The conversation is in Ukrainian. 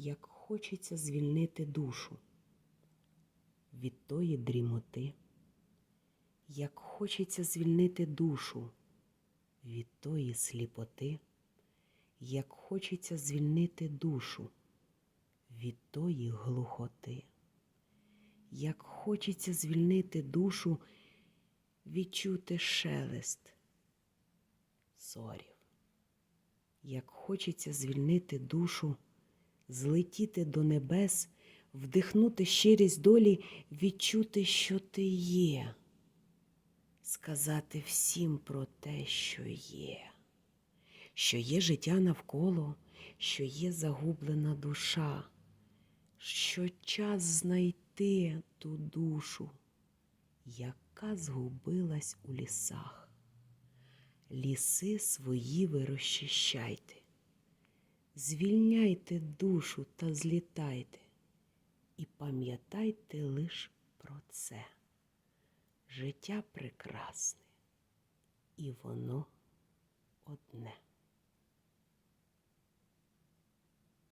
як хочеться звільнити душу від тої дрімоти, як хочеться звільнити душу від тої сліпоти, як хочеться звільнити душу від тої глухоти, як хочеться звільнити душу, відчути шелест зорів, як хочеться звільнити душу, злетіти до небес, вдихнути щирість долі, відчути, що ти є, сказати всім про те, що є, що є життя навколо, що є загублена душа, що час знайти ту душу, яка згубилась у лісах. Ліси свої ви розчищайте, Звільняйте душу та злітайте і пам'ятайте лиш про це. Життя прекрасне, і воно одне.